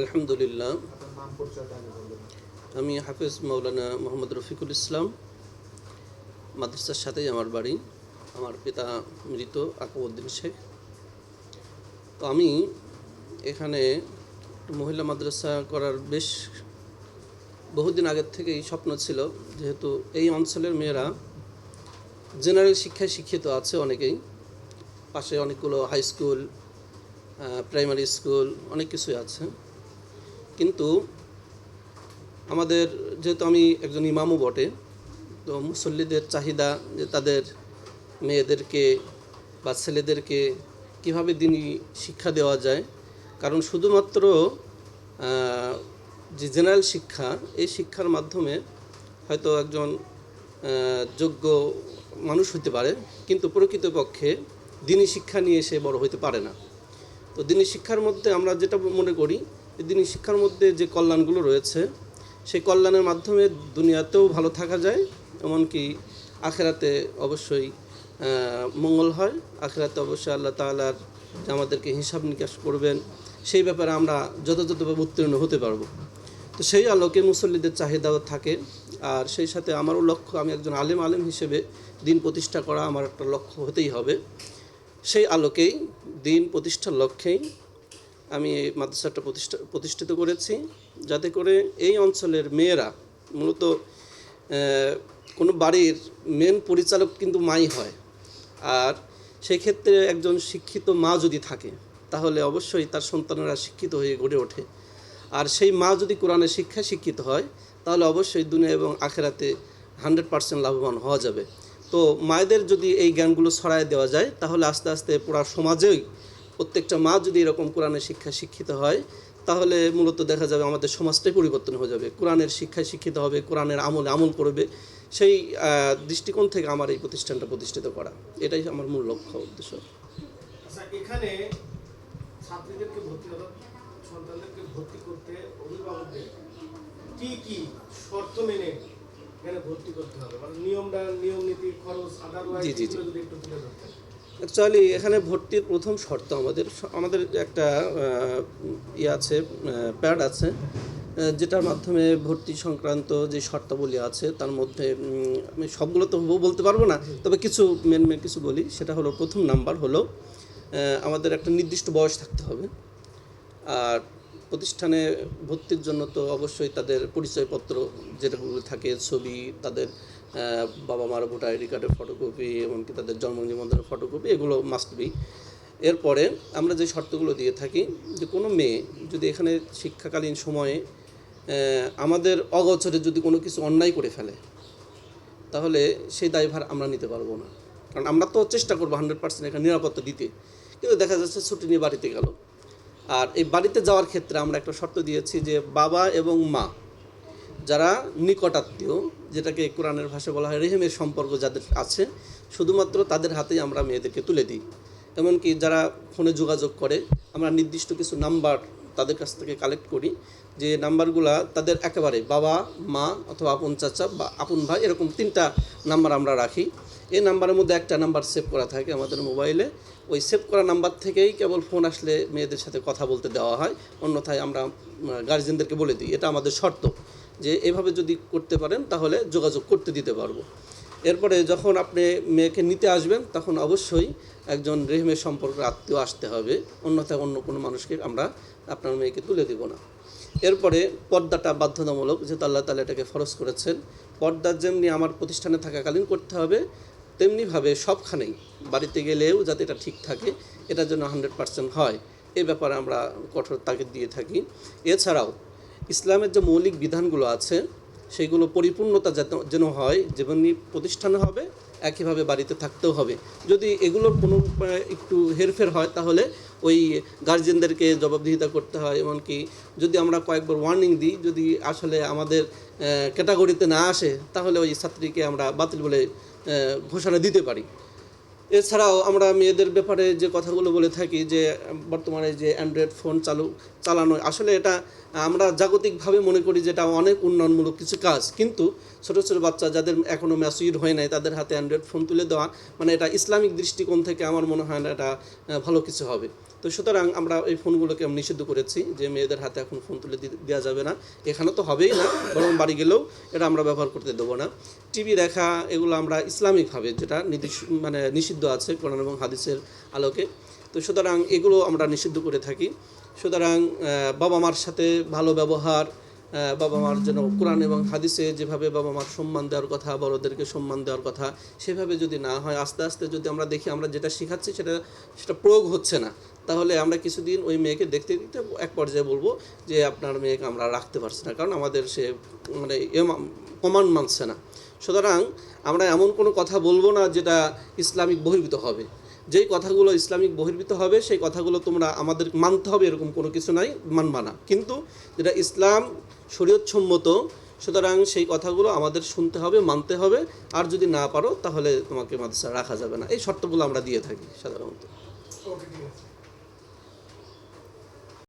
আলহামদুলিল্লাহ। আমি হাফিজ মৌলানা মোহাম্মদ রফিকুল ইসলাম, মাদ্রাসার সাথেই আমার বাড়ি। আমার পিতা মৃত আকবউদ্দিন শেখ। তো আমি এখানে মহিলা মাদ্রাসা করার বেশ বহুদিন আগের থেকেই স্বপ্ন ছিল, যেহেতু এই অঞ্চলের মেয়েরা জেনারেল শিক্ষায় শিক্ষিত আছে অনেকেই। পাশে অনেকগুলো হাই স্কুল প্রাইমারি স্কুল, অনেক কিছুই আছে। কিন্তু আমাদের, যেহেতু আমি একজন ইমামও বটে, তো মুসল্লিদের চাহিদা যে তাদের মেয়েদেরকে বা ছেলেদেরকে কীভাবে দিনই শিক্ষা দেওয়া যায়, কারণ শুধুমাত্র যে জেনারেল শিক্ষা, এই শিক্ষার মাধ্যমে হয়তো একজন যোগ্য মানুষ হতে পারে, কিন্তু প্রকৃতপক্ষে দিনই শিক্ষা নিয়ে সে বড় হইতে পারে না। তো দিনী শিক্ষার মধ্যে আমরা যেটা মনে করি যে দিনী শিক্ষার মধ্যে যে কল্যাণগুলো রয়েছে, সেই কল্যাণের মাধ্যমে দুনিয়াতেও ভালো থাকা যায়, এমনকি আখেরাতে অবশ্যই মঙ্গল হয়। আখেরাতে অবশ্যই আল্লাহ তাআলার যে আমাদেরকে হিসাব নিকাশ করবেন, সেই ব্যাপারে আমরা যথাযথভাবে উত্তীর্ণ হতে পারব। তো সেই আলোকে মুসল্লিদের চাহিদাও থাকে, আর সেই সাথে আমারও লক্ষ্য, আমি একজন আলেম আলেম হিসেবে দিন প্রতিষ্ঠা করা আমার একটা লক্ষ্য হতেই হবে। সেই আলোকেই, দিন প্রতিষ্ঠার লক্ষ্যেই আমি এই মাদ্রাসাটা প্রতিষ্ঠা, প্রতিষ্ঠিত করেছি যাতে করে এই অঞ্চলের মেয়েরা, মূলত কোনো বাড়ির মেন পরিচালক কিন্তু মাই হয়। আর সেক্ষেত্রে একজন শিক্ষিত মা যদি থাকে, তাহলে অবশ্যই তার সন্তানেরা শিক্ষিত হয়ে গড়ে ওঠে। আর সেই মা যদি কোরআনের শিক্ষায় শিক্ষিত হয়, তাহলে অবশ্যই দুনিয়া এবং আখেরাতে হান্ড্রেড পার্সেন্ট লাভবান হওয়া যাবে। তো মায়েদের যদি এই জ্ঞানগুলো ছড়ায় দেওয়া যায়, তাহলে আস্তে আস্তে পুরা সমাজেই প্রত্যেকটা মা যদি এরকম কোরআনের শিক্ষায় শিক্ষিত হয় তাহলে মূলত দেখা যাবে আমাদের সমাজটাই পরিবর্তন হয়ে যাবে। কোরআনের শিক্ষায় শিক্ষিত হবে কোরআনের আমলে আমল করবে। সেই দৃষ্টিকোণ থেকে আমার এই প্রতিষ্ঠানটা প্রতিষ্ঠিত করা। এটাই আমার মূল লক্ষ্য উদ্দেশ্য। আচ্ছা এখানে ছাত্রীদেরকে ভর্তি সন্তানদেরকে ভর্তি করতে অভিভাবকদের কি কি শর্ত মেনে এখানে ভর্তি করতে হবে? মানে নিয়মটা নিয়ম নীতি খরচ আদারওয়াইজ জি, জি, জি। যদি একটু তুলে ধরতেন। অ্যাকচুয়ালি এখানে ভর্তির প্রথম শর্ত আমাদের আমাদের একটা ইয়ে আছে প্যাড আছে যেটার মাধ্যমে ভর্তি সংক্রান্ত যে শর্তাবলী আছে, তার মধ্যে আমি সবগুলো তো বলতে পারব না, তবে কিছু মেন মেন কিছু বলি। সেটা হলো, প্রথম নাম্বার হলো আমাদের একটা নির্দিষ্ট বয়স থাকতে হবে। আর প্রতিষ্ঠানে ভর্তির জন্য তো অবশ্যই তাদের পরিচয়পত্র যেটাগুলো থাকে, ছবি, তাদের বাবা মার ভোটার আইডি কার্ডের ফটোকপি এমনকি তাদের জন্ম নিবন্ধনের ফটোকপি এগুলো মাস্ট বি এরপরে আমরা যে শর্তগুলো দিয়ে থাকি যে কোনো মেয়ে যদি এখানে শিক্ষাকালীন সময়ে আমাদের অগোচরে যদি কোনো কিছু অন্যায় করে ফেলে, তাহলে সেই দায়ভার আমরা নিতে পারব না। কারণ আমরা তো চেষ্টা করব হান্ড্রেড পার্সেন্ট এখানে নিরাপত্তা দিতে। কিন্তু দেখা যাচ্ছে ছুটি নিয়ে বাড়িতে গেল। আর এই বাড়িতে যাওয়ার ক্ষেত্রে আমরা একটা শর্ত দিয়েছি যে বাবা এবং মা, যারা নিকটাত্মীয়, যেটাকে কোরআনের ভাষায় বলা হয় রেহেমের সম্পর্ক যাদের আছে, শুধুমাত্র তাদের হাতেই আমরা মেয়েদেরকে তুলে দিই। এমনকি যারা ফোনে যোগাযোগ করে, আমরা নির্দিষ্ট কিছু নাম্বার তাদের কাছ থেকে কালেক্ট করি, যে নাম্বারগুলা তাদের একেবারে বাবা, মা অথবা আপন চাচা বা আপন ভাই, এরকম তিনটা নাম্বার আমরা রাখি। এই নাম্বারের মধ্যে একটা নাম্বার সেভ করা থাকে আমাদের মোবাইলে ওই সেভ করা নাম্বার থেকেই কেবল ফোন আসলে মেয়েদের সাথে কথা বলতে দেওয়া হয়। অন্যথায় আমরা গার্জেনদেরকে বলে দিই। এটা আমাদের শর্ত যে এভাবে যদি করতে পারেন তাহলে যোগাযোগ করতে দিতে পারব। এরপরে যখন আপনি মেয়েকে নিতে আসবেন, তখন অবশ্যই একজন রেহমের সম্পর্কের আত্মীয় আসতে হবে। অন্যথায় অন্য কোনো মানুষকে আমরা আপনার মেয়েকে তুলে দেব না। এরপরে পর্দাটা বাধ্যতামূলক, যেহেতু আল্লাহ তালা এটাকে ফরজ করেছেন। পর্দা যেমনি আমার প্রতিষ্ঠানে থাকাকালীন করতে হবে তেমনিভাবে সবখানেই বাড়িতে গেলেও যাতে এটা ঠিক থাকে, এটার জন্য হান্ড্রেড পার্সেন্ট হয়। এ ব্যাপারে আমরা কঠোর তাগিদ দিয়ে থাকি। এছাড়াও ইসলামের যে মৌলিক বিধানগুলো আছে সেইগুলো পরিপূর্ণতা যেন হয়, যেমনি প্রতিষ্ঠানে হবে, একইভাবে বাড়িতে থাকতেও হবে। যদি এগুলোর কোনো একটু হেরফের হয়, তাহলে ওই গার্জেনদেরকে জবাবদিহিতা করতে হয়। এমনকি যদি আমরা কয়েকবার ওয়ার্নিং দিই, যদি আসলে আমাদের ক্যাটাগরিতে না আসে, তাহলে ওই ছাত্রীকে আমরা বাতিল বলে ঘোষণা দিতে পারি। এছাড়াও আমরা মেয়েদের ব্যাপারে যে কথাগুলো বলে থাকি যে, বর্তমানে যে অ্যান্ড্রয়েড ফোন চালু, চালানো, আসলে এটা আমরা জাগতিকভাবে মনে করি যেটা অনেক উন্নয়নমূলক কিছু কাজ। কিন্তু ছোট ছোট বাচ্চা যাদের এখনও ম্যাচুইড হয় নাই, তাদের হাতে অ্যান্ড্রয়েড ফোন তুলে দেওয়া মানে এটা ইসলামিক দৃষ্টিকোণ থেকে আমার মনে হয় না এটা ভালো কিছু হবে। তো সুতরাং আমরা এই ফোনগুলোকে নিষিদ্ধ করেছি যে মেয়েদের হাতে এখন ফোন তুলে দেওয়া যাবে না। এখানে তো হবেই না, বরং বাড়ি গেলেও এটা আমরা ব্যবহার করতে দেবো না। টিভি দেখা, এগুলো আমরা ইসলামিকভাবে যেটা নির্দিষ্ট মানে নিষিদ্ধ আছে কোরআন এবং হাদিসের আলোকে। তো সুতরাং এগুলো আমরা নিষিদ্ধ করে থাকি। সুতরাং বাবা মার সাথে ভালো ব্যবহার বাবা মার যেন কোরআন এবং হাদিসে যেভাবে বাবা মার সম্মান দেওয়ার কথা, বড়দেরকে সম্মান দেওয়ার কথা, সেভাবে যদি না হয়, আস্তে আস্তে যদি আমরা দেখি আমরা যেটা শেখাচ্ছি সেটা সেটা প্রয়োগ হচ্ছে না। তাহলে আমরা কিছুদিন ওই মেয়েকে দেখতে দেখতে এক পর্যায়ে বলব যে আপনার মেয়েকে আমরা রাখতে পারছি না, কারণ আমাদের সে মানে কমান্ড মানছে না। সুতরাং আমরা এমন কোনো কথা বলব না যেটা ইসলামিক বহির্ভূত হবে। যেই কথাগুলো ইসলামিক বহির্ভূত হবে, সেই কথাগুলো তোমরা আমাদের মানতে হবে এরকম কোনো কিছু নাই, মানবা না। কিন্তু যেটা ইসলাম শরীয়তসম্মত, সুতরাং সেই কথাগুলো আমাদের শুনতে হবে, মানতে হবে। আর যদি না পারো, তাহলে তোমাকে মাদ্রাসা রাখা যাবে না। এই শর্তগুলো আমরা দিয়ে থাকি সাধারণত।